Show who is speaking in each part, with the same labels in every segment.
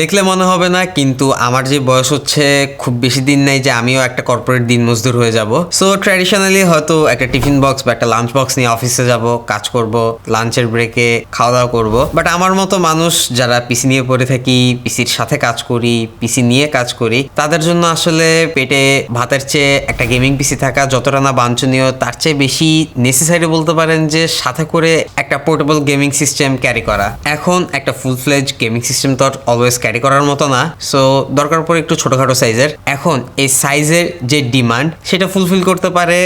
Speaker 1: দেখলে মনে হবে না, কিন্তু আমার যে বয়স হচ্ছে খুব বেশি দিন নাই যে আমিও একটা কর্পোরেট দিন মজদুর হয়ে যাব। সো ট্র্যাডিশনালি হয়তো একটা টিফিন বক্স বা একটা লাঞ্চ বক্স নিয়ে অফিসে যাব, কাজ করব লাঞ্চের ব্রেকে খাওয়া দাওয়া করব। বাট আমার মতো মানুষ যারা পিসি নিয়ে পড়ে থাকি পিসির সাথে কাজ করি পিসি নিয়ে কাজ করি, তাদের জন্য আসলে পেটে ভাতের চেয়ে একটা গেমিং পিসি থাকা যতটা না বাঞ্ছনীয়, তার চেয়ে বেশি নেসেসারি বলতে পারেন যে সাথে করে একটা পোর্টেবল গেমিং সিস্টেম ক্যারি করা। এখন একটা ফুল ফ্লেজ গেমিং সিস্টেম তো অলওয়েজ ক্যারি করার মতো না। সো দরকার পড়ে একটু ছোটোখাটো সাইজের এখন এই সাইজের যে ডিমান্ড সেটা ফুলফিল করতে পারে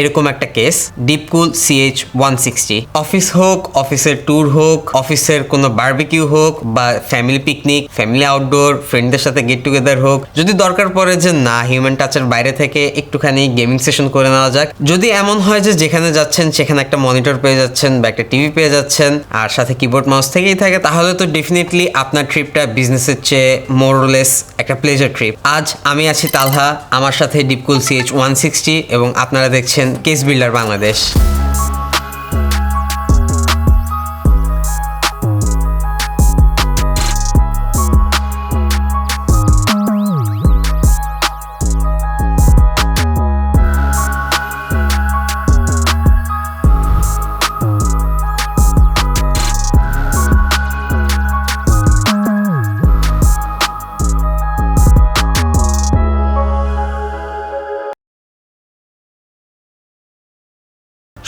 Speaker 1: এরকম একটা case DeepCool CH one sixty office হোক অফিসের ট্যুর হোক অফিসের কোনো বার্বিকিউ হোক বা ফ্যামিলি পিকনিক ফ্যামিলি আউটডোর ফ্রেন্ডদের সাথে গেট টুগেদার হোক, যদি দরকার পড়ে যে না হিউম্যান টাচের বাইরে থেকে একটুখানি গেমিং সেশন করে নেওয়া যাক। যদি এমন হয় যে যেখানে যাচ্ছেন, সেখানে একটা মনিটর পেয়ে যাচ্ছেন বা একটা টিভি পেয়ে যাচ্ছেন, আর সাথে কিবোর্ড মাউস থেকেই থাকে, তাহলে তো ডেফিনেটলি আপনার ট্রিপটা বিজনেসের চেয়ে মোরলেস একটা প্লেজার ট্রিপ আজ আমি আছি তালহা, আমার সাথে ডিপকুল সিএইচ ওয়ান সিক্সটি এবং আপনারা দেখছেন কেস বিল্ডার বাংলাদেশ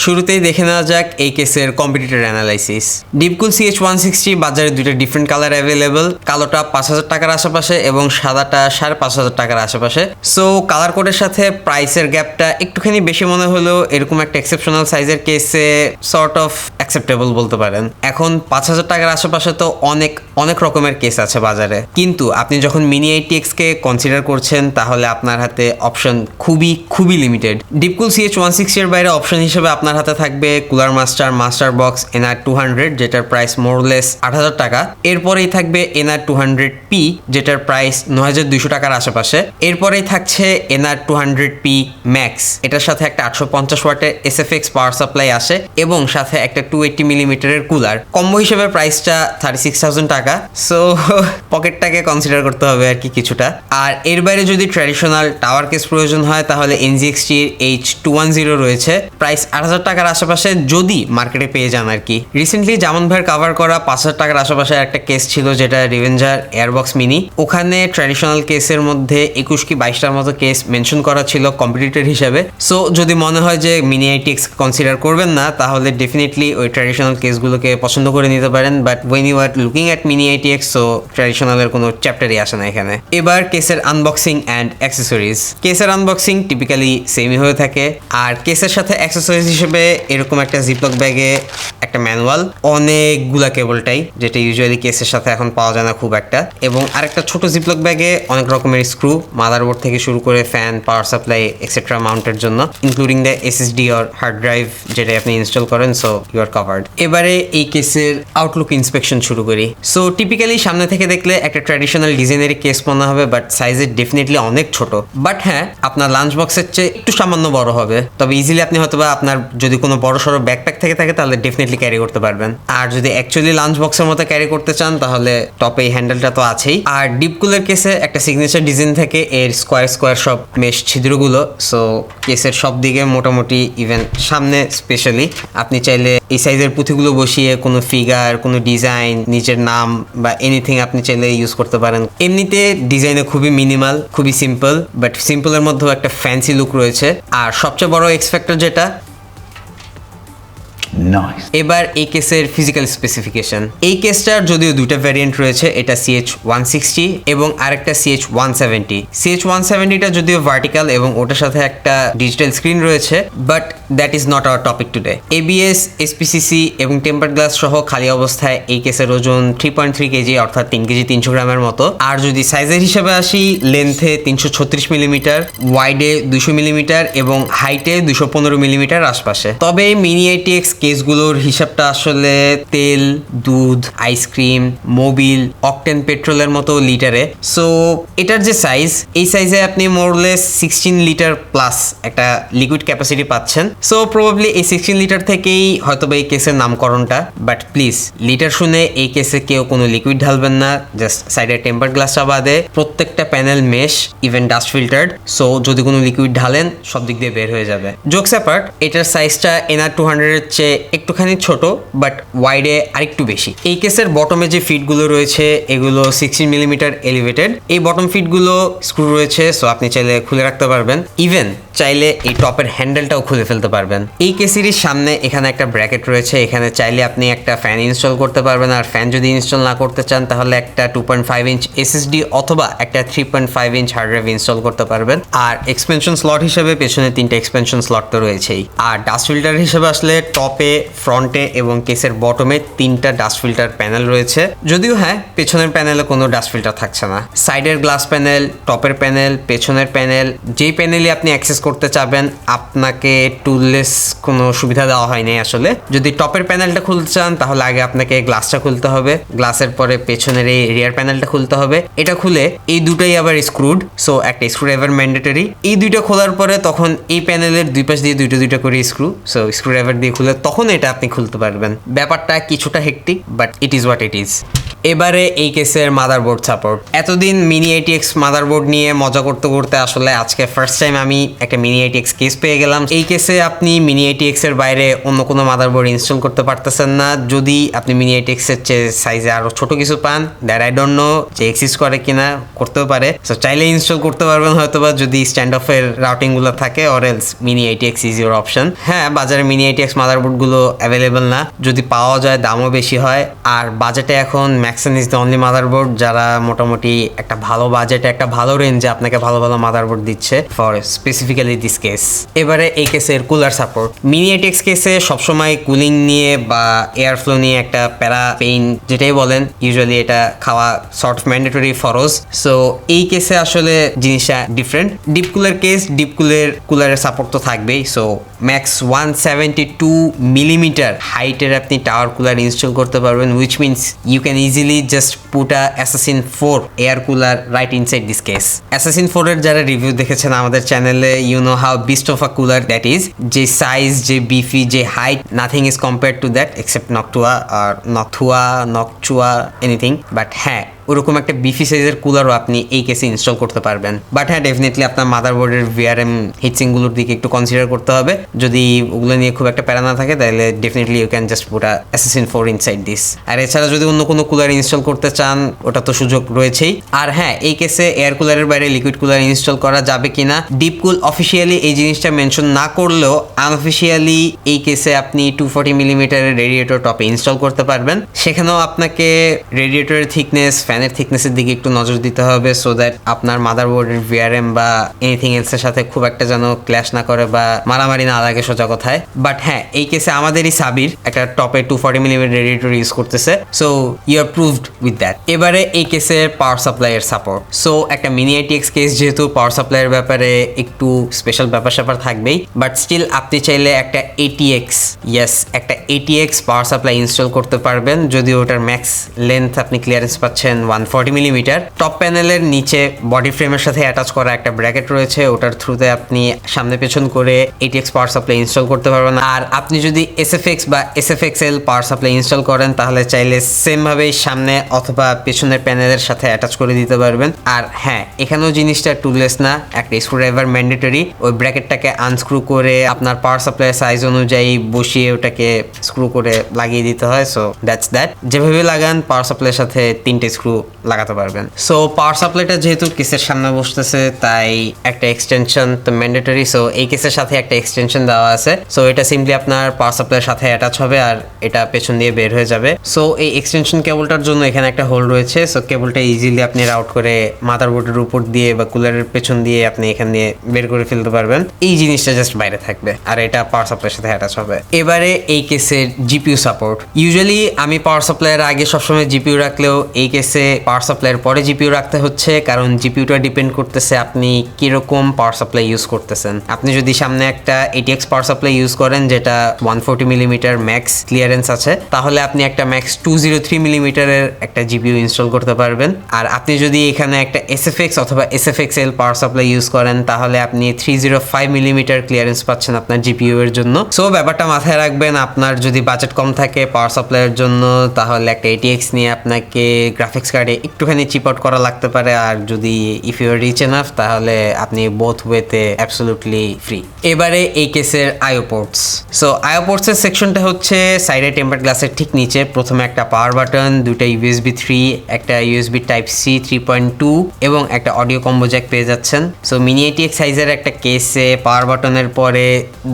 Speaker 1: শুরুতেই দেখে নেওয়া যাক এই কেসের competitor analysis DeepCool CH one sixty বাজারে দুটো ডিফারেন্ট কালার অ্যাভেলেবল কালোটা পাঁচ হাজার টাকার আশেপাশে এবং সাদাটা সাড়ে পাঁচ হাজার টাকার আশেপাশে। সো কালার কোডের সাথে প্রাইসের গ্যাপটা একটুখানি বেশি মনে হলেও এরকম একটা এক্সেপশনাল সাইজের কেসে সর্ট অফ অ্যাকসেপ্টেবল বলতে পারেন। এখন পাঁচ হাজার টাকার আশেপাশে তো অনেক অনেক রকমের কেস আছে বাজারে। কিন্তু আপনি যখন মিনি আইটিএক্সকে কনসিডার করছেন, তাহলে আপনার হাতে অপশন খুবই খুবই লিমিটেড ডিপকুল সিএইচ ওয়ান সিক্সটির বাইরে অপশন হিসেবে আপনার হাতে থাকবে cooler master master box, NR two hundred যেটার প্রাইস মোরলেস আট হাজার টাকা। এরপরেই থাকবে এনআর টু হান্ড্রেড পি যেটার প্রাইস নয় হাজার দুইশো টাকার আশেপাশে। এরপরেই থাকছে NR two hundred P max এটার সাথে একটা আটশো পঞ্চাশ ওয়াটের S F X power supply আসে এবং সাথে একটা টু এইটটি মিলিমিটারের কুলার কম্বো হিসেবে প্রাইসটা থার্টি সিক্স থাউজেন্ড টাকা। সো পকেটটাকে কনসিডার করতে হবে আর কি কিছুটা। আর এর বাইরে যদি ট্র্যাডিশনাল টাওয়ার কেস প্রয়োজন হয়, তাহলে এনজিএক্সটির এইচ টু ওয়ান জিরো রয়েছে। প্রাইস আট হাজার টাকার আশেপাশে যদি মার্কেটে পেয়ে যান আর কি। রিসেন্টলি জামান ভাইয়ের কাভার করা পাঁচ হাজার টাকার আশেপাশে একটা কেস ছিল যেটা রিভেঞ্জার এয়ারবক্স মিনি ওখানে ট্র্যাডিশনাল কেসের মধ্যে একুশ কি বাইশটার মতো কেস মেনশন করা ছিল কম্পিটিটর হিসেবে। সো যদি মনে হয় যে মিনি আইটিএক্স কনসিডার করবেন না, তাহলে ডেফিনেটলি ওই ট্র্যাডিশনাল কেসগুলোকে পছন্দ করে নিতে পারেন। But when you are looking at mini ITX so ট্র্যাডিশনালের কোনো চ্যাপ্টারই আসে না এখানে। এবার কেসের আনবক্সিং অ্যান্ড অ্যাক্সেসরিজ কেসের আনবক্সিং টিপিক্যালি সেমই হয়ে থাকে। আর কেসের সাথে অ্যাক্সেসরিজ হিসেবে এরকম একটা জিপলক ব্যাগে একটা ম্যানুয়াল অনেকগুলা কেবলটাই যেটা ইউজুয়ালি কেসের সাথে এখন পাওয়া যায় না খুব একটা। এবং আরেকটা ছোট জিপলক ব্যাগে অনেক রকমের স্ক্রু মাদারবোর্ড থেকে শুরু করে ফ্যান পাওয়ার সাপ্লাই এক্সেট্রা মাউন্টের জন্য including the SSD or hard drive যেটা আপনি ইনস্টল করেন সো ইউ আর কভার্ড এবারে এই কেসের আউটলুক ইন্সপেকশন শুরু করি। সো টিপিক্যালি সামনে থেকে দেখলে একটা ট্র্যাডিশনাল ডিজাইনের কেস মনে হবে বাট সাইজের ডেফিনেটলি অনেক ছোট। বাট হ্যাঁ আপনার লাঞ্চ বক্সের চেয়ে একটু সামান্য বড় হবে। তবে ইজিলি আপনি হয়তো বা আপনার যদি কোনো বড় সড়ো ব্যাকপ্যাক থেকে থাকে, তাহলে ডেফিনেটলি ক্যারি করতে পারবেন। আর যদি অ্যাকচুয়ালি লাঞ্চ বক্সের মতো ক্যারি করতে চান, তাহলে টপে এই হ্যান্ডেলটা তো আছেই। আর ডিপকুলের কেসে একটা সিগনেচার ডিজাইন থেকে এর স্কোয়ার স্কোয়ার সব মেশ ছিদ্রগুলো সো কেসের সব দিকে মোটামুটি ইভেন সামনে স্পেশালি আপনি চাইলে এই সাইজের পুঁথিগুলো বসিয়ে কোনো ফিগার কোনো ডিজাইন নিজের নাম বা এনিথিং আপনি চাইলে ইউজ করতে পারেন। এমনিতে ডিজাইনে খুবই মিনিমাল খুবই সিম্পল বাট সিম্পলের মধ্যেও একটা ফ্যান্সি লুক রয়েছে। আর সবচেয়ে বড় এক্সপেক্টর যেটা
Speaker 2: Nice.
Speaker 1: এবার এই কেসের ফিজিক্যাল স্পেসিফিকেশন এই কেসটার যদিও দুটো ভ্যারিয়েন্ট রয়েছে, এটা সিএইচ ওয়ান সিক্সটি এবং আরেকটা CH one seventy CH one সেভেন্টিটা যদিও ভার্টিক্যাল এবং ওটার সাথে একটা ডিজিটাল স্ক্রিন রয়েছে but that is not our topic today ABS SPCC এবং টেম্পার গ্লাস সহ খালি অবস্থায় এই কেসের ওজন থ্রি পয়েন্ট থ্রি কেজি, অর্থাৎ তিন কেজি তিনশো গ্রামের মতো। আর যদি সাইজের হিসেবে আসি লেন্থে তিনশো ছত্রিশ মিলিমিটার ওয়াইডে দুশো মিলিমিটার এবং হাইটে দুশো পনেরো মিলিমিটার আশপাশে। তবে মিনি আইটিএক্স কেসগুলোর হিসাবটা আসলে তেল, দুধ, আইসক্রিম, মোবিল, অকটেন পেট্রোলের মতো লিটারে। সো এটার যে সাইজ এই সাইজে আপনি more or less sixteen litre plus একটা লিকুইড ক্যাপাসিটি পাচ্ছেন। সো প্রবাবলি এই সিক্সটিন লিটার থেকেই হয়তো এই কেসের নামকরণটা বাট প্লিজ লিটার শুনে এই কেসে কেউ কোনো লিকুইড ঢালবেন না জাস্ট সাইডের টেম্পার গ্লাসটা বাদে প্রত্যেকটা panel mesh even dust filtered so যদি কোনো লিকুইড ঢালেন, সব দিক দিয়ে বের হয়ে যাবে। জোকস অ্যাপার্ট এটার সাইজটা এনআর টু হান্ড্রেডের চেয়ে একটুখানি ছোট বাট ওয়াইডে আরেকটু বেশি। এই কেসের বটমে যে ফিটগুলো রয়েছে, এগুলো সিক্সটিন মিলিমিটার এলিভেটেড এই বটম ফিটগুলো স্ক্রু রয়েছে সো আপনি চাইলে খুলে রাখতে পারবেন। ইভেন চাইলে এই টপের হ্যান্ডেলটাও খুলে ফেলতে পারবেন। এই কেসিরির সামনে এখানে একটা ব্র্যাকেট রয়েছে, এখানে চাইলে আপনি একটা ফ্যান ইনস্টল করতে পারবেন, আর ফ্যান যদি ইনস্টল না করতে চান, তাহলে একটা two point five inch SSD অথবা একটা three point five inch hard drive install করতে পারবেন। আর এক্সপেনশন স্লট হিসেবে পেছনে তিনটে এক্সপেনশন স্লট তো রয়েছেই। আর ডাস্ট ফিল্টার হিসেবে আসলে টপে ফ্রন্টে এবং কেসের বটমে তিনটা ডাস্ট ফিল্টার প্যানেল রয়েছে। যদিও হ্যাঁ পেছনের প্যানেলে কোনো ডাস্ট ফিল্টার থাকছে না। সাইডের গ্লাস প্যানেল টপের প্যানেল পেছনের প্যানেল যেই প্যানেলে আপনি অ্যাক্সেস করতে চাবেন, আপনাকে টুললেস কোনো সুবিধা দেওয়া হয়নি আসলে। যদি টপের প্যানেলটা খুলতে চান, তাহলে আগে আপনাকে গ্লাসটা খুলতে হবে। গ্লাসের পরে পেছনের এই রিয়ার প্যানেলটা খুলতে হবে। এটা খুলে এই দুটোই আবার স্ক্রুড সো একটা স্ক্রু ড্রাইভার ম্যান্ডেটরি এই দুইটা খোলার পরে তখন এই প্যানেলের দুই পাশ দিয়ে দুইটা দুইটা করে স্ক্রু সো স্ক্রু ড্রাইভার দিয়ে খুলে তখন এটা আপনি খুলতে পারবেন। ব্যাপারটা কিছুটা hectic but it is what it is এবারে এই কেসের মাদারবোর্ড সাপোর্ট এতদিন মিনি এটিএক্স মাদারবোর্ড নিয়ে মজা করতে করতে আসলে আজকে ফার্স্ট টাইম আমি একটা মিনি এটিএক্স কেস পেয়ে গেলাম। এই কেসে আপনি মিনি এটিএক্স এর বাইরে অন্য কোনো মাদারবোর্ড ইনস্টল করতে পারতেছেন না। যদি আপনি মিনি এটিএক্স এর চেয়ে সাইজে আরও ছোট কিছু পান দ্যাট আই ডোন্ট নো যে এক্সিস্ট করে কিনা, করতেও পারে। সো চাইলে ইনস্টল করতে পারবেন হয়তো বা যদি স্ট্যান্ড অফ এর রাউটিংগুলো থাকে or else mini ATX is your option হ্যাঁ বাজারে মিনি এটিএক্স মাদারবোর্ডগুলো অ্যাভেলেবেল না। যদি পাওয়া যায়, দামও বেশি হয়। আর বাজেটে এখন Maxsun is the only motherboard যারা মোটামুটি একটা ভালো বাজেটে একটা ভালো রেঞ্জে আপনাকে ভালো ভালো মাদারবোর্ড দিচ্ছে ফর স্পেসিফিক্যালি দিস কেস এবারে এই কেসের কুলার সাপোর্ট মিনি এটিএক্স কেসে সবসময় কুলিং নিয়ে বা এয়ার ফ্লো নিয়ে একটা প্যারা পেইন যেটাই বলেন ইউজুয়ালি এটা খাওয়া শর্ট অফ ম্যান্ডেটরি ফরজ সো এই কেসে আসলে জিনিসটা different deep cooler case deep কুলের কুলারের সাপোর্ট তো থাকবেই so max one seventy two millimetre হাইটের আপনি টাওয়ার কুলার ইনস্টল করতে পারবেন which means you can easily just put Assassin four air cooler right inside this case Assassin four এর যারা রিভিউ দেখেছেন আমাদের চ্যানেলে you know how beast of a cooler that is যে সাইজ যে beefy যে height nothing is compare to that except Noctua R Noctua Noctua anything but হ্যাঁ ওরকম একটা বিফি সাইজের কুলারও আপনি এই কেসে ইনস্টল করতে পারবেন। বাট হ্যাঁ ডেফিনেটলি আপনার মাদারবোর্ডের ভিআরএম হিটসিংগুলোর দিকে একটু কনসিডার করতে হবে। যদি ওগুলো নিয়ে খুব একটা প্যারা না থাকে, তাহলে definitely you can just put Assassin four inside this আর এছাড়া যদি অন্য কোনো কুলার ইনস্টল করতে চান, ওটা তো সুযোগ রয়েছেই। আর হ্যাঁ এই কেসে এয়ার কুলারের বাইরে লিকুইড কুলার ইনস্টল করা যাবে কিনা ডিপ কুল অফিসিয়ালি এই জিনিসটা মেনশন না করলেও আনঅফিসিয়ালি এই কেসে আপনি টু ফর্টি মিলিমিটারের রেডিয়েটর টপে ইনস্টল করতে পারবেন। সেখানেও আপনাকে রেডিয়েটরের থিকনেস ফ্যানের থিকনেসের দিকে একটু নজর দিতে হবে সো দ্যাট আপনার মাদারবোর্ডের ভিআরএম বা এনিথিং এলসের সাথে খুব একটা যেন ক্ল্যাশ না করে বা মারামারি না লাগে সোজা কথায়। বাট হ্যাঁ এই কেসে আমাদেরই সাবির একটা টপে two forty millimetre radiator use করতেছে। So you are proved with that এবারে এই কেসের পাওয়ার সাপ্লাইয়ের সাপোর্ট সো একটা মিনি আইটিএক্স কেস যেহেতু পাওয়ার সাপ্লাইয়ের ব্যাপারে একটু স্পেশাল ব্যাপার স্যাপার থাকবেই। বাট স্টিল আপনি চাইলে একটা এটিএক্স ইয়েস একটা এটিএক্স পাওয়ার সাপ্লাই ইনস্টল করতে পারবেন। যদি ওটার ম্যাক্স লেন্থ আপনি ক্লিয়ারেন্স পাচ্ছেন ওয়ান ফর্টি মিলিমিটার টপ প্যানেলের নিচে বডি ফ্রেমের সাথে অ্যাটাচ করা একটা ব্র্যাকেট রয়েছে, ওটার থ্রুতে আপনি সামনে পেছন করে এটিএক্স পাওয়ার সাপ্লাই ইনস্টল করতে পারবেন। আর আপনি যদি এসএফএক্স বা এসএফএক্সএল পাওয়ার সাপ্লাই ইনস্টল করেন, তাহলে চাইলে সেম ভাবেই সামনে অথবা পেছনের প্যানেলের সাথে অ্যাটাচ করে দিতে পারবেন। আর হ্যাঁ এখানেও জিনিসটা টুললেস না, একটা স্ক্রু ড্রাইভার ম্যান্ডেটরি ওই ব্র্যাকেটটাকে আনস্ক্রু করে আপনার পাওয়ার সাপ্লাই সাইজ অনুযায়ী বসিয়ে ওটাকে স্ক্রু করে লাগিয়ে দিতে হয়। সো দ্যাটস দ্যাট যেভাবে লাগান পাওয়ার সাপ্লাইয়ের সাথে তিনটে স্ক্রু লাগাতে পারবেন। সো পাওয়ার সাপ্লাইটা যেহেতু কেসের সামনে বসতেছে, তাই একটা এক্সটেনশন তো ম্যান্ডেটরি সো এই কেসের সাথে একটা এক্সটেনশন দেওয়া আছে। সো এটা সিম্পলি আপনার পাওয়ার সাপ্লাইয়ের সাথে অ্যাটাচ হবে আর এটা পেছন দিয়ে বের হয়ে যাবে। সো এই এক্সটেনশন কেবলটার জন্য এখানে একটা হোল রয়েছে। সো কেবলটা ইজিলি আপনি রাউট করে মাদারবোর্ডের উপর দিয়ে বা কুলারের পেছন দিয়ে আপনি এখান দিয়ে বের করে ফেলতে পারবেন। এই জিনিসটা জাস্ট বাইরে থাকবে আর এটা পাওয়ার সাপ্লাইয়ের সাথে অ্যাটাচ হবে। এবারে এই কেসের জিপিইউ সাপোর্ট ইউজুয়ালি আমি পাওয়ার সাপ্লাইয়ের আগে সবসময় জিপিইউ রাখলেও এই কেসে পাওয়ার সাপ্লাইয়ের পরে জিপিইউ রাখতে হচ্ছে, কারণ জিপিইউটা ডিপেন্ড করতেছে আপনি কীরকম পাওয়ার সাপ্লাই ইউজ করতেছেন। আপনি যদি সামনে একটা এটিএক্স পাওয়ার সাপ্লাই ইউজ করেন, যেটা one forty millimetre max clearance আছে, তাহলে আপনি একটা ম্যাক্স টু জিরো থ্রি মিলিমিটারের একটা জিপিইউ ইনস্টল করতে পারবেন। আর আপনি যদি এখানে একটা এসএফএক্স অথবা SFX L power supply use করেন, তাহলে আপনি three zero five millimetre clearance পাচ্ছেন আপনার জিপিইউ এর জন্য। সো ব্যাপারটা মাথায় রাখবেন, আপনার যদি বাজেট কম থাকে পাওয়ার সাপ্লাইয়ের জন্য, তাহলে একটা এটিএক্স নিয়ে আপনাকে গ্রাফিক্স কার্ডে একটুখানি চিপ আউট করা লাগতে পারে, আর যদি ইফ ইউ রিচ এনাফ তাহলে আপনি বোথ ওয়েতে অ্যাবসলুটলি ফ্রি এবারে এই কেসের আয়োপোর্টস সো আয়োপোর্টসের সেকশনটা হচ্ছে সাইডে টেম্পার গ্লাসের ঠিক নিচে, প্রথমে একটা পাওয়ার বাটন দুটা ইউএসবি থ্রি একটা USB type C three point two এবং একটা অডিও কম্বো জ্যাক পেয়ে যাচ্ছেন। সো মিনি এটিএক্স সাইজের একটা কেসে পাওয়ার বাটনের পরে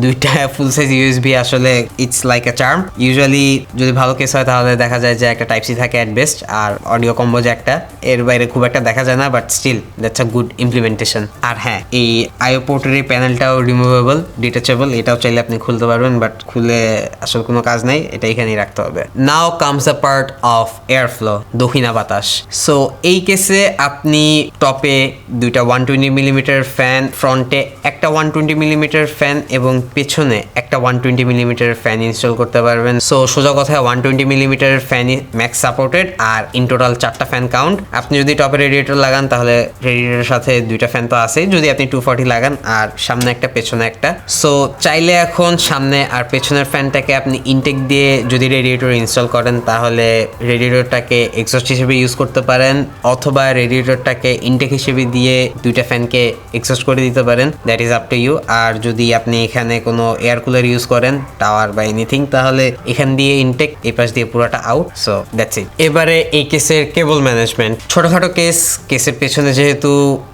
Speaker 1: দুইটা ফুল সাইজ ইউএসবি আসলে it's like a charm usually যদি ভালো কেস হয়, তাহলে দেখা যায় যে একটা টাইপ সি থাকে অ্যাট বেস্ট আর অডিও কম্বো জ্যাকটা এর বাইরে খুব একটা দেখা যায় না but still that's a good implementation আর হ্যাঁ এই আইও পোর্টের এই প্যানেলটাও রিমুভেবল ডিটাচেবল এটাও চাইলে আপনি খুলতে পারবেন বাট খুলে আসলে কোনো কাজ নাই, এটা এখানেই রাখতে হবে। Now comes a part of air flow দক্ষিণা বাতাস। সো এই কেসে আপনি টপে দুইটা ওয়ান টোয়েন্টি মিলিমিটার ফ্যান ফ্রন্টে একটা ওয়ান টোয়েন্টি মিলিমিটার ফ্যান এবং পেছনে একটা one twenty millimetre fan install করতে পারবেন। সো সোজা কথায় one twenty millimetre fan max supported R in total চারটা ফ্যান কাউন্ট আপনি যদি টপে রেডিয়েটর লাগান, তাহলে রেডিয়েটরের সাথে দুইটা ফ্যান তো আছেই। যদি আপনি টু ফর্টি লাগান, আর সামনে একটা, পেছনে একটা। সো চাইলে এখন সামনে আর পেছনের ফ্যানটাকে আপনি ইনটেক দিয়ে যদি রেডিয়েটর ইনস্টল করেন, তাহলে রেডিয়েটরটাকে এক্সস্ট হিসেবে ইউজ করতে পারেন, অথবা রেডিয়েটরটাকে ইনটেক হিসেবে দিয়ে দুইটা ফ্যানকে এক্সস্ট করে দিতে পারেন। That is up to you আর যদি আপনি এখানে কোনো এয়ার কুলার ইউজ করেন টাওয়ার বা এনিথিং তাহলে এখান দিয়ে ইনটেক এই পাশ দিয়ে পুরোটা আউট সো দ্যাটস ইট এবারে এই কেসের কেবল ম্যানেজমেন্ট ছোটখাটো কেস কেসের পেছনে যেহেতু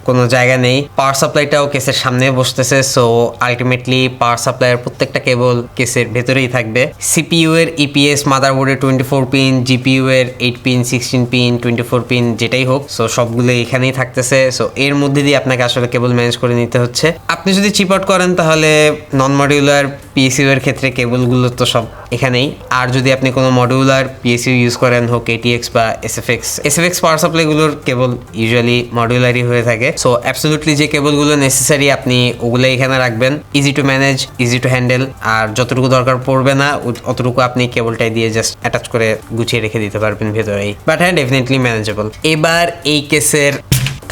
Speaker 1: কোনো জায়গা নেই পাওয়ার সাপ্লাইটাও কেসের সামনে বসতেছে সো আলটিমেটলি পাওয়ার সাপ্লাইয়ের প্রত্যেকটা কেবল কেসের ভেতরেই থাকবে। সিপিইউ এর ইপিএস মাদারবোর্ডের টোয়েন্টি ফোর পিন জিপিইউ এর eight pin sixteen pin twenty four pin যেটাই হোক সো সবগুলো এখানেই থাকতেছে। সো এর মধ্যে দিয়ে আপনাকে আসলে কেবল ম্যানেজ করে নিতে হচ্ছে। আপনি যদি চিপ আউট করেন, তাহলে নন মডিউলার পিএসইউ এর ক্ষেত্রে কেবলগুলো তো সব এখানেই। আর যদি আপনি কোনো মডিউলার পিএসইউ ইউজ করেন, হোক এটিএক্স বা এসএফএক্স এসএফএক্স পাওয়ার সাপ্লাইগুলোর কেবল ইউজুয়ালি মডিউলারই হয়ে থাকে। সো অ্যাবসলুটলি যে কেবলগুলো নেসেসারি আপনি ওগুলো এখানে রাখবেন। Easy to manage easy to handle আর যতটুকু দরকার পড়বে না অতটুকু আপনি কেবলটাই দিয়ে জাস্ট অ্যাটাচ করে গুছিয়ে রেখে দিতে পারবেন ভেতরেই। বাট হ্যাঁ ডেফিনেটলি ম্যানেজেবল এবার এই কেসের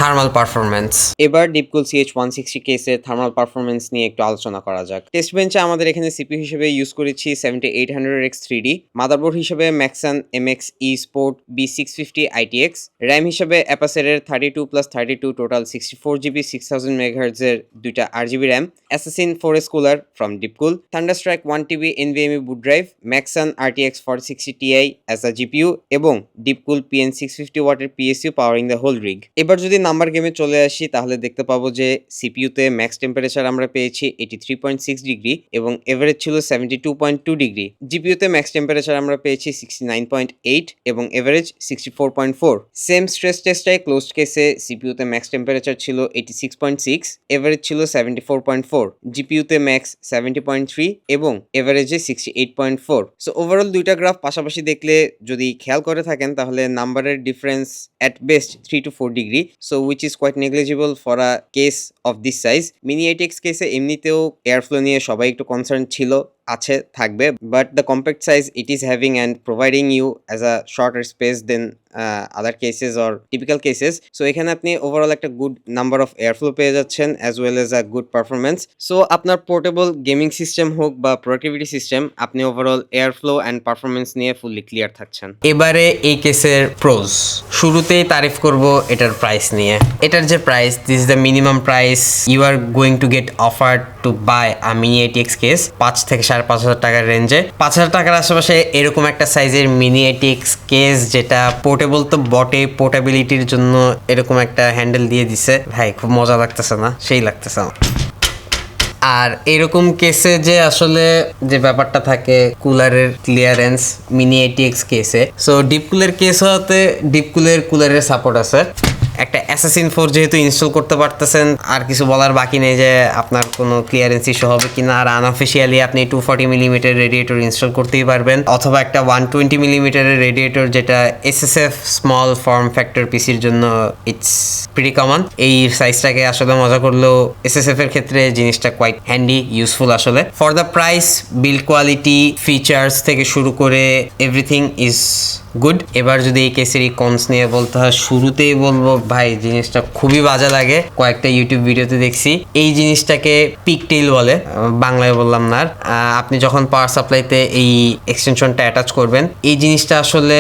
Speaker 1: থার্মাল পারফরমেন্স এবার ডিপকুল সিএইচ ওয়ান সিক্সটি কেসের থার্মাল পারফরমেন্স নিয়ে একটু আলোচনা করা যাক। টেস্ট বেঞ্চে আমাদের এখানে সিপি হিসেবে ইউজ করেছি seventy eight hundred X three D motherboard হিসেবে Maxsun M X E sport B six fifty ITX RAM হিসেবে অ্যাপাসেরের thirty two plus thirty two total sixty four GB six thousand মেগাহার্জের দুইটা আর GB RAM Assassin four S cooler from DeepCool thunder strike one TB NVMe boot drive Maxsun RTX four sixty Ti as a GPU এবং DeepCool PN six fifty ওয়াটের PSU powering the whole rig এবার যদি number গেমে চলে আসি, তাহলে দেখতে পাবো যে সিপিইউতে ম্যাক্স টেম্পারেচার আমরা পেয়েছি eighty three point six degree এবং এভারেজ ছিল seventy two point two degree জিপিইউতে max temperature আমরা পেয়েছি সিক্সটি নাইন পয়েন্ট এইট এবং average sixty four point four same stress টেস্টায় closed কেসে সিপিউতে ম্যাক্স টেম্পারেচার ছিল eighty six point six average ছিল seventy four point four জিপিইউতে max seventy point three এবং এভারেজে sixty eight point four so overall দুইটা graph পাশাপাশি দেখলে যদি খেয়াল করে থাকেন, তাহলে নাম্বারের difference at best three to four degree so which is quite negligible for a case of this size mini ATX কেসে এমনিতেও এয়ারফ্লো নিয়ে সবাই একটু কনসার্ন ছিল। আছে, থাকবে but the compact size it is having and providing you as a shorter space than other cases or typical cases so এখানে আপনি ওভারঅল একটা গুড নাম্বার অফ এয়ারফ্লো পেয়ে যাচ্ছেন as well as a good performance so আপনার portable gaming system হোক বা productivity system আপনি overall airflow and performance নিয়ে ফুললি ক্লিয়ার থাকছেন। এবারে এই কেসের প্রোজ শুরুতেই তারিফ করব এটার প্রাইস নিয়ে। এটার যে price this the minimum price you are going to get offer to buy a mini ATX case পাঁচ থেকে সাড়ে পাঁচ হাজার টাকার রেঞ্জে পাঁচ হাজার টাকার আশেপাশে এরকম একটা সাইজের মিনি এটিএক্স কেস যেটা পোর্টেবল তো বটে পোর্টেবিলিটির জন্য এরকম একটা হ্যান্ডেল দিয়ে দিছে। ভাই, খুব মজা লাগতেছে না? সেই লাগতেছে আমার। আর এরকম কেসে যে আসলে যে ব্যাপারটা থাকে কুলারের ক্লিয়ারেন্স মিনি এটিএক্স কেসে সো ডিপ কুলের কেস হওয়াতে ডিপ কুলের কুলারের সাপোর্ট আছে। একটা অ্যাসাসিন ফোর যেহেতু ইনস্টল করতে পারতেছেন, আর কিছু বলার বাকি নেই যে আপনার কোনো ক্লিয়ারেন্স ইস্যু হবে কি না আর আনঅফিসিয়ালি আপনি two forty millimetre radiator install করতেই পারবেন, অথবা একটা ওয়ান টোয়েন্টি মিলিমিটারের রেডিয়েটর যেটা S S F small form factor পিসির জন্য ইটস প্রিটি কমন এই সাইজটাকে আসলে মজা করলেও এসএসএফ এর ক্ষেত্রে জিনিসটা কোয়াইট হ্যান্ডি ইউজফুল আসলে। For the price build quality features থেকে শুরু করে এভরিথিং ইজ গুড এবার যদি এই কেসেরই কনস নিয়ে বলতে হয়, শুরুতেই বলব, ভাই, জিনিসটা খুবই বাজে লাগে। কয়েকটা ইউটিউব ভিডিওতে দেখছি। এই জিনিসটাকে পিকটেইল বলে, বাংলায় বললাম না আপনি যখন পাওয়ার সাপ্লাইতে এই এক্সটেনশনটা অ্যাটাচ করবেন, এই জিনিসটা আসলে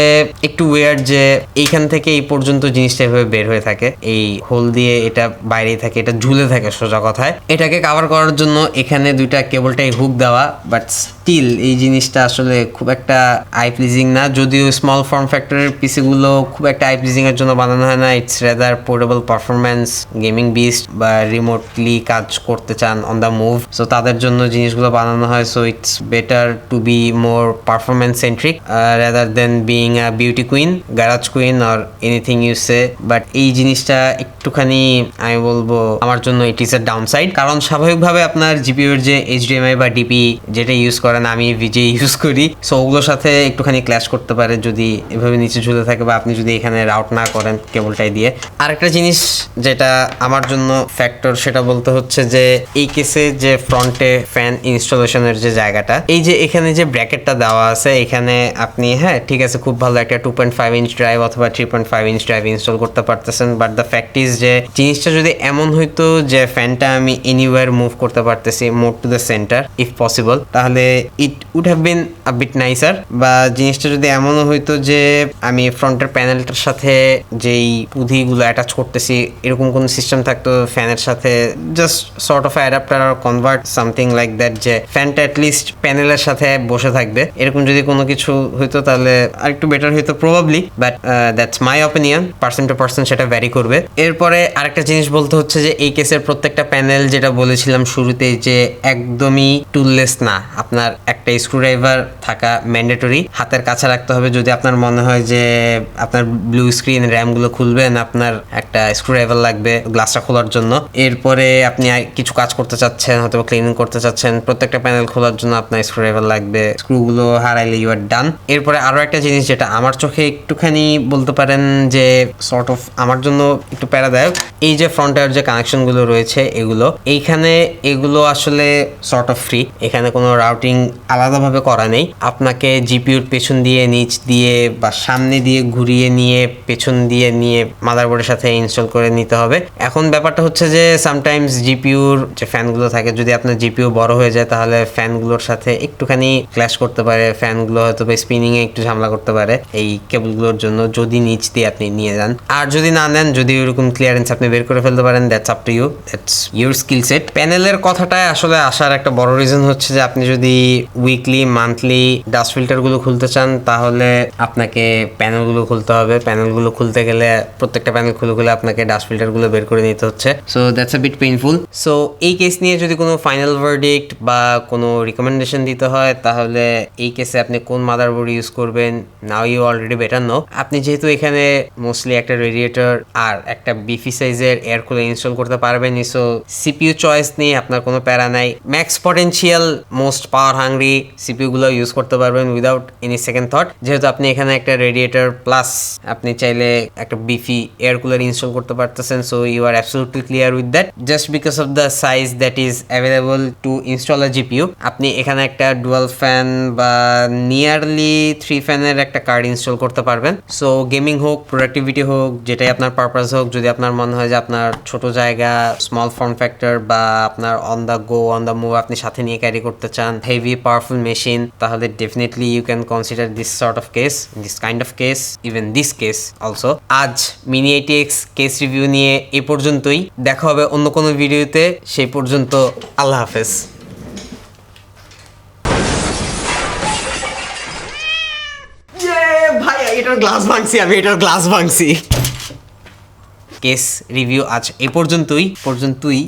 Speaker 1: একটু ওয়ার্ড যে এইখান থেকে এই পর্যন্ত জিনিসটা এভাবে বের হয়ে থাকে। এই হোল দিয়ে এটা বাইরেই থাকে, এটা ঝুলে থাকে সোজা কথায়। এটাকে কাভার করার জন্য এখানে দুইটা কেবলটাই হুক দেওয়া বাট স্টিল এই জিনিসটা আসলে খুব একটা আই প্লিজিং না। যদিও স্মল ফর্ম ফ্যাক্টরের পিসিগুলো খুব একটা আই এর জন্য বানানো হয় না। It's rather portable performance gaming beast বা রিমোটলি কাজ করতে চান অন দ্য মুভ সো তাদের জন্য জিনিসগুলো বানানো হয়। So it's better to be more performance centric rather than being a beauty queen garage queen or anything you say but এই জিনিসটা একটুখানি, আমি বলব, আমার জন্য ইট ইস এ ডাউন সাইড কারণ স্বাভাবিকভাবে আপনার জিপিউর যে এইচডিএমআই বা ডিপি যেটা ইউজ করেন, আমি ভিজে ইউজ করি। সো ওগুলোর সাথে একটুখানি ক্ল্যাশ করতে পারে যদি এভাবে নিচে ঝুলে থাকে বা আপনি যদি এখানে রাউট না করেন কেবলটাই দিয়ে। আরেকটা জিনিস যেটা আমার জন্য ফ্যাক্টর সেটা বলতে হচ্ছে যে, এই কেসে যে ফ্রন্টে ফ্যান ইনস্টলেশনের যে জায়গাটা, এই যে এখানে যে ব্র্যাকেটটা দেওয়া আছে, এখানে আপনি হ্যাঁ ঠিক আছে, খুব ভালো একটা two point five inch drive অথবা three point five inch drive install করতে পারতেছেন বাট দ্য ফ্যাক্ট ইজ যে জিনিসটা যদি এমন হইতো যে ফ্যানটা আমি এনিওয়ার মুভ করতে পারতেছি more to the centre if possible তাহলে it would have been a bit nicer বা জিনিসটা যদি এমনও হইতো যে আমি ফ্রন্টের প্যানেলটার সাথে যেই পুঁধিগুলো অ্যাটাচ করতেছি, এরকম কোনো সিস্টেম থাকতো ফ্যানের সাথে? জাস্ট সর্ট অফ অ্যাডাপ্টার আর কনভার্ট সামথিং লাইক দ্যাট যে ফ্যানটা অ্যাটলিস্ট প্যানেলের সাথে বসে থাকবে। এরকম যদি কোনো কিছু হইতো তাহলে আর একটু বেটার হইতো probably but that's my opinion person to person সেটা ভ্যারি করবে। এরপরে আরেকটা জিনিস বলতে হচ্ছে যে এই কেসের প্রত্যেকটা প্যানেল যেটা বলেছিলাম শুরুতে যে একদমই টুললেস না, আপনার একটা স্ক্রুড্রাইভার থাকা ম্যান্ডেটরি হাতের কাছে রাখতে হবে যদি আপনার মনে হয় যে আপনার ব্লু স্ক্রিন র্যামগুলো খুলবেন, আপনার একটা স্ক্রুড্রাইভার লাগবে গ্লাসটা খোলার জন্য। এরপরে আপনি কিছু কাজ করতে চাচ্ছেন, হয়তো ক্লিনিং করতে চাচ্ছেন, প্রত্যেকটা প্যানেল খোলার জন্য আপনার স্ক্রুড্রাইভার লাগবে স্ক্রুগুলো হারাইলে ইউ আর ডান এরপরে আরও একটা জিনিস যেটা আমার চোখে একটুখানি বলতে পারেন যে সর্ট অফ আমার জন্য একটু প্যারাদায়ক, এই যে ফ্রন্টের যে কানেকশনগুলো রয়েছে এগুলো, এইখানে এগুলো আসলে সর্ট অফ ফ্রি এখানে কোনো রাউটিং আলাদাভাবে করা নেই। আপনাকে জিপিউর পেছন দিয়ে, নিচ দিয়ে বা সামনে দিয়ে ঘুরিয়ে নিয়ে, পেছন দিয়ে নিয়ে মাদারবোর্ডের সাথে ইনস্টল করে নিতে হবে। এখন ব্যাপারটা হচ্ছে যে সামটাইমস জিপিউর যে ফ্যানগুলো থাকে, যদি আপনার জিপিউ বড় হয়ে যায়, তাহলে ফ্যানগুলোর সাথে একটুখানি ক্ল্যাশ করতে পারে। ফ্যানগুলো হয়তো বা স্পিনিংয়ে একটু ঝামেলা করতে পারে। এই কেবলগুলোর জন্য যদি নিচ দিয়ে আপনি নিয়ে যান। আর যদি না নেন, যদি ওরকম ক্লিয়ারেন্স আপনি বের করে ফেলতে পারেন that's up to you that's your skill set প্যানেলের কথাটায় আসলে আসার একটা বড় রিজন হচ্ছে যে, আপনি যদি উইকলি মান্থলি ডাস্ট ফিল্টারগুলো খুলতে চান, তাহলে আপনাকে প্যানেলগুলো খুলতে হবে। প্যানেলগুলো খুলতে গেলে, প্রত্যেকটা প্যানেল খুলে খুলে আপনাকে ডাস্ট ফিল্টারগুলো বের করে নিতে হচ্ছে। So that's a bit painful so এই কেস নিয়ে যদি কোনো ফাইনাল ভার্ডিক্ট বা কোনো রিকমেন্ডেশন দিতে হয়, তাহলে এই কেসে আপনি কোন মাদারবোর্ড ইউজ করবেন now you already better know আপনি যেহেতু এখানে মোস্টলি একটা রেডিয়েটর আর একটা বিফি সাইজের এয়ার কুলার ইনস্টল করতে পারবেন সো সিপিইউ চয়েস নিয়ে আপনার কোনো প্যারা নাই। Max potential most power hungry CPU গুলো ইউজ করতে পারবেন উইদাউট এনি সেকেন্ড থট যেহেতু আপনি এখানে একটা রেডিয়েটর প্লাস আপনি চাইলে একটা বিফি এয়ার কুলার ইনস্টল করতে পারতেছেন so you are absolutely clear with that just because of the size that is available to install a GPU আপনি এখানে একটা ডুয়াল ফ্যান বা নিয়ারলি থ্রি ফ্যানের একটা কার্ড ইনস্টল করতে পারবেন। সো গেমিং হোক প্রোডাক্টিভিটি হোক, যেটাই আপনার পারপাস হোক, যদি আপনার মনে হয় যে আপনার ছোট জায়গা স্মল ফর্ম ফ্যাক্টর বা আপনার on the go on the move আপনি সাথে নিয়ে ক্যারি করতে চান হেভি পাওয়ারফুল মেশিন তাহলে definitely you can consider this sort of case this kind of case even this case also আজ মিনি এটিএক্স কেস রিভিউ নিয়ে এ পর্যন্তই। দেখা হবে অন্য কোনো ভিডিওতে। সেই পর্যন্ত আল্লাহ হাফেজ। ভাই এটার গ্লাস ভাঙছি আমি এটার গ্লাস ভাঙছি। কেস রিভিউ আজ এ পর্যন্তই। পর্যন্তই।